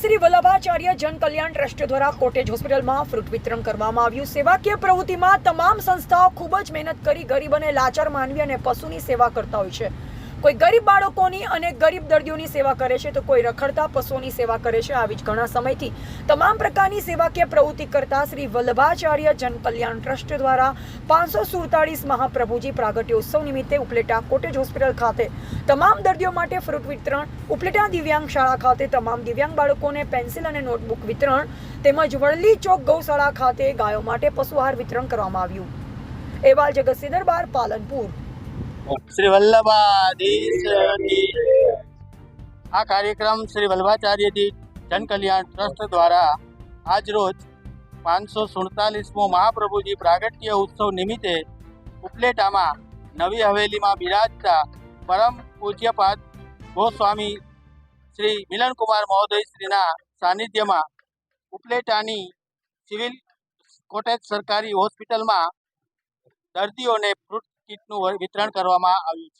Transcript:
Shri Vallabhacharya Jankalyan trust દ્વારા cottage હોસ્પિટલમાં fruit વિતરણ કરવામાં આવ્યું. સેવાકીય પ્રવૃત્તિમાં તમામ સંસ્થાઓ ખૂબ જ મહેનત કરી ગરીબ અને લાચાર માનવી અને પશુની સેવા કરતા હોય છે. કોઈ ગરીબ બાળકોની અને ગરીબ દર્દીઓની સેવા કરે છે તો કોઈ રખડતા પશુઓની સેવા કરે છે આવી જ ઘણા સમયથી. તમામ પ્રકારની સેવાકીય પ્રવૃત્તિ કરતા શ્રી વલ્લભાચાર્ય જન કલ્યાણ ટ્રસ્ટ દ્વારા પાંચસો સુડતાળીસ મહાપ્રભુજી પ્રાગટ્યોત્સવ નિમિત્તે ઉપલેટા કોટેજ હોસ્પિટલ ખાતે તમામ દર્દીઓ માટે ફ્રૂટ વિતરણ, ઉપલેટા દિવ્યાંગ શાળા ખાતે તમામ દિવ્યાંગ બાળકોને પેન્સિલ અને નોટબુક વિતરણ, તેમજ વડલી ચોક ગૌશાળા ખાતે ગાયો માટે પશુ આહાર વિતરણ કરવામાં આવ્યું. એવાલ જગત દરબાર પાલનપુર. શ્રી આ કાર્યક્રમ શ્રી વલ્લભાચાર્યજી જનકલ્યાણ ટ્રસ્ટ દ્વારા આજરોજ પાંચસો સુડતાલીસમો મહાપ્રભુજી પ્રાગટ્ય ઉત્સવ નિમિત્તે ઉપલેટામાં નવી હવેલીમાં બિરાજતા પરમ પૂજ્યપાદ ગોસ્વામી શ્રી મિલનકુમાર મહોદય શ્રીના સાનિધ્યમાં ઉપલેટાની સિવિલ કોટેજ સરકારી હોસ્પિટલમાં દર્દીઓને કીટનું વિતરણ કરવામાં આવ્યું